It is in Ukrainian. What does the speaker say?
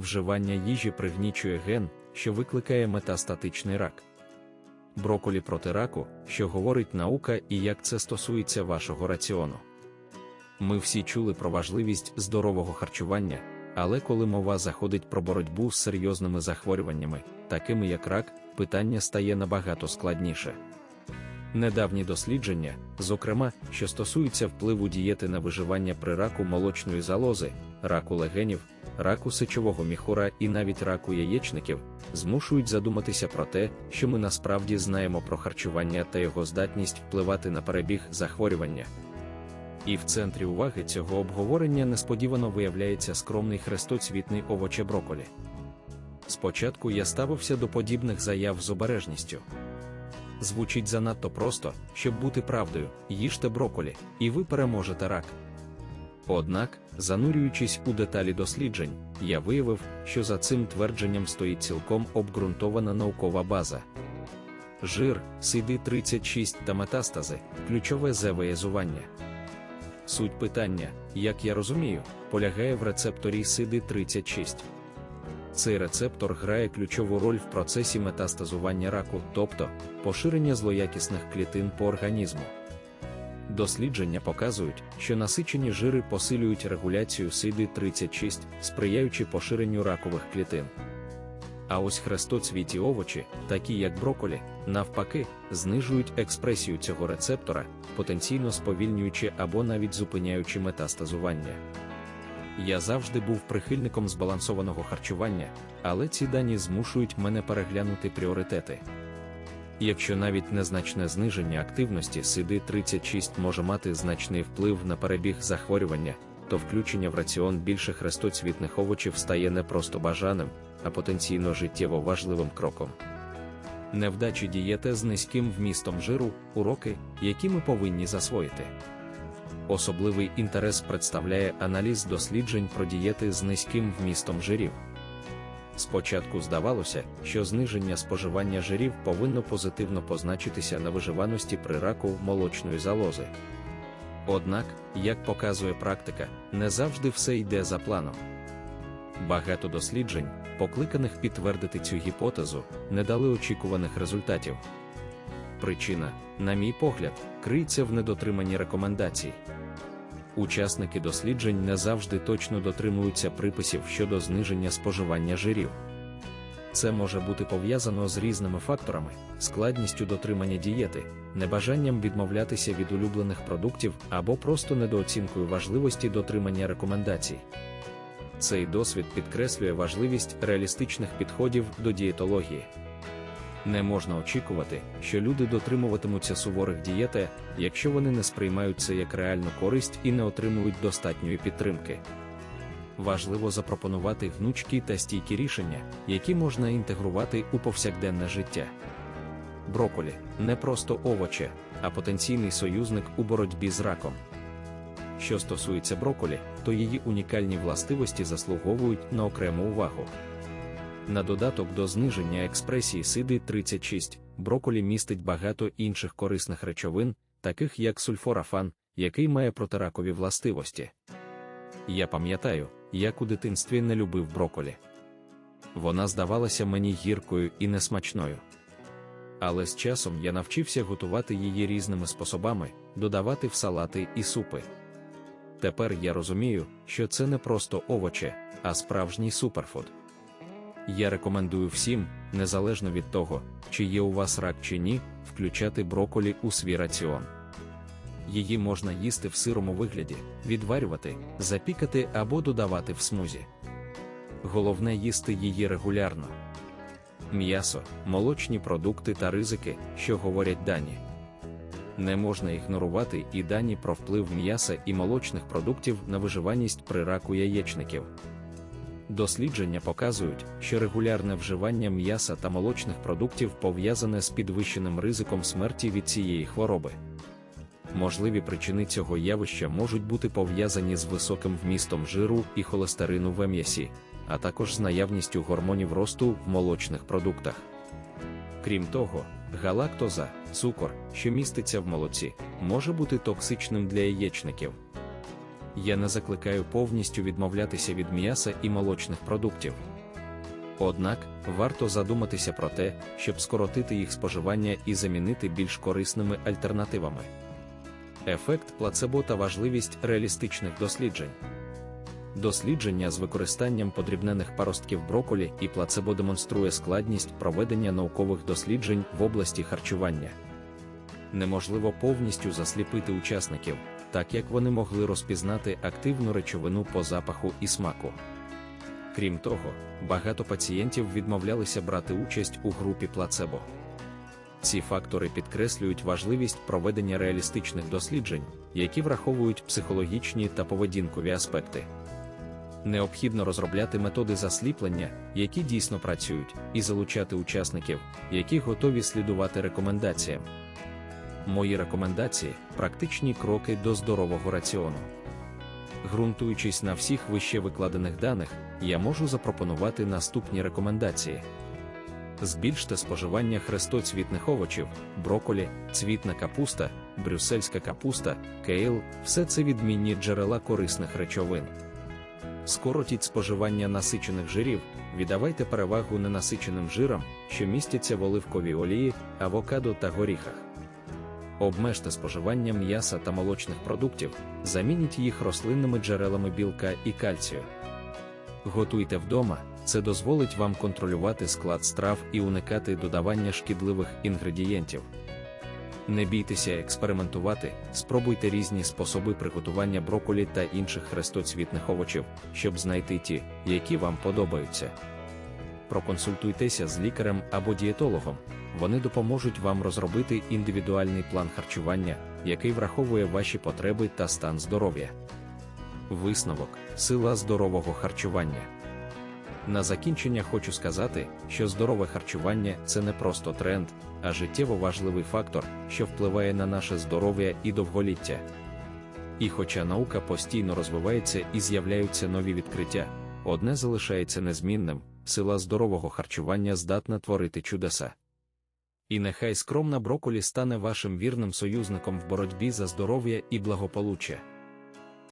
вживання їжі пригнічує ген, що викликає метастатичний рак. Броколі проти раку, що говорить наука і як це стосується вашого раціону. Ми всі чули про важливість здорового харчування, але коли мова заходить про боротьбу з серйозними захворюваннями, такими як рак, питання стає набагато складніше. Недавні дослідження, зокрема, що стосуються впливу дієти на виживання при раку молочної залози, раку легенів, раку сечового міхура і навіть раку яєчників, змушують задуматися про те, що ми насправді знаємо про харчування та його здатність впливати на перебіг захворювання. І в центрі уваги цього обговорення несподівано виявляється скромний хрестоцвітний овоче броколі. Спочатку я ставився до подібних заяв з обережністю. Звучить занадто просто, щоб бути правдою, їжте броколі, і ви переможете рак. Однак, занурюючись у деталі досліджень, я виявив, що за цим твердженням стоїть цілком обґрунтована наукова база. Жир, CD36 та метастази ключове завиязування. Суть питання, як я розумію, полягає в рецепторі CD36. Цей рецептор грає ключову роль в процесі метастазування раку, тобто поширення злоякісних клітин по організму. Дослідження показують, що насичені жири посилюють регуляцію CD36, сприяючи поширенню ракових клітин. А ось хрестоцвіті овочі, такі як броколі, навпаки, знижують експресію цього рецептора, потенційно сповільнюючи або навіть зупиняючи метастазування. Я завжди був прихильником збалансованого харчування, але ці дані змушують мене переглянути пріоритети. Якщо навіть незначне зниження активності CD36 може мати значний вплив на перебіг захворювання, то включення в раціон більше хрестоцвітних овочів стає не просто бажаним, а потенційно життєво важливим кроком. Невдачі дієти з низьким вмістом жиру уроки, які ми повинні засвоїти. Особливий інтерес представляє аналіз досліджень про дієти з низьким вмістом жирів. Спочатку здавалося, що зниження споживання жирів повинно позитивно позначитися на виживаності при раку молочної залози. Однак, як показує практика, не завжди все йде за планом. Багато досліджень, покликаних підтвердити цю гіпотезу, не дали очікуваних результатів. Причина, на мій погляд, криється в недотриманні рекомендацій. Учасники досліджень не завжди точно дотримуються приписів щодо зниження споживання жирів. Це може бути пов'язано з різними факторами, складністю дотримання дієти, небажанням відмовлятися від улюблених продуктів або просто недооцінкою важливості дотримання рекомендацій. Цей досвід підкреслює важливість реалістичних підходів до дієтології. Не можна очікувати, що люди дотримуватимуться суворих дієти, якщо вони не сприймають це як реальну користь і не отримують достатньої підтримки. Важливо запропонувати гнучкі та стійкі рішення, які можна інтегрувати у повсякденне життя. Броколі не просто овоче, а потенційний союзник у боротьбі з раком. Що стосується броколі, то її унікальні властивості заслуговують на окрему увагу. На додаток до зниження експресії сиди 36, броколі містить багато інших корисних речовин, таких як сульфорафан, який має протиракові властивості. Я пам'ятаю, як у дитинстві не любив броколі. Вона здавалася мені гіркою і несмачною. Але з часом я навчився готувати її різними способами, додавати в салати і супи. Тепер я розумію, що це не просто овоче, а справжній суперфуд. Я рекомендую всім, незалежно від того, чи є у вас рак чи ні, включати броколі у свій раціон. Її можна їсти в сирому вигляді, відварювати, запікати або додавати в смузі. Головне їсти її регулярно. М'ясо, молочні продукти та ризики, що говорять дані. Не можна ігнорувати і дані про вплив м'яса і молочних продуктів на виживаність при раку яєчників. Дослідження показують, що регулярне вживання м'яса та молочних продуктів пов'язане з підвищеним ризиком смерті від цієї хвороби. Можливі причини цього явища можуть бути пов'язані з високим вмістом жиру і холестерину в м'ясі, а також з наявністю гормонів росту в молочних продуктах. Крім того, галактоза, цукор, що міститься в молоці, може бути токсичним для яєчників. Я не закликаю повністю відмовлятися від м'яса і молочних продуктів. Однак варто задуматися про те, щоб скоротити їх споживання і замінити більш корисними альтернативами. Ефект плацебо та важливість реалістичних досліджень. Дослідження з використанням подрібнених паростків броколі і плацебо демонструє складність проведення наукових досліджень в області харчування. Неможливо повністю засліпити учасників, так як вони могли розпізнати активну речовину по запаху і смаку. Крім того, багато пацієнтів відмовлялися брати участь у групі плацебо. Ці фактори підкреслюють важливість проведення реалістичних досліджень, які враховують психологічні та поведінкові аспекти. Необхідно розробляти методи засліплення, які дійсно працюють, і залучати учасників, які готові слідувати рекомендаціям. Мої рекомендації практичні кроки до здорового раціону. Ґрунтуючись на всіх вище викладених даних, я можу запропонувати наступні рекомендації. Збільште споживання хрестоцвітних овочів, броколі, цвітна капуста, брюссельська капуста, кейл все це відмінні джерела корисних речовин. Скоротіть споживання насичених жирів, віддавайте перевагу ненасиченим жирам, що містяться в оливковій олії, авокадо та горіхах. Обмежте споживання м'яса та молочних продуктів, замініть їх рослинними джерелами білка і кальцію. Готуйте вдома, це дозволить вам контролювати склад страв і уникати додавання шкідливих інгредієнтів. Не бійтеся експериментувати, спробуйте різні способи приготування броколі та інших хрестоцвітних овочів, щоб знайти ті, які вам подобаються. Проконсультуйтеся з лікарем або дієтологом, вони допоможуть вам розробити індивідуальний план харчування, який враховує ваші потреби та стан здоров'я. Висновок сила здорового харчування. На закінчення хочу сказати, що здорове харчування це не просто тренд, а життєво важливий фактор, що впливає на наше здоров'я і довголіття. І хоча наука постійно розвивається і з'являються нові відкриття, одне залишається незмінним сила здорового харчування здатна творити чудеса. І нехай скромна броколі стане вашим вірним союзником в боротьбі за здоров'я і благополуччя.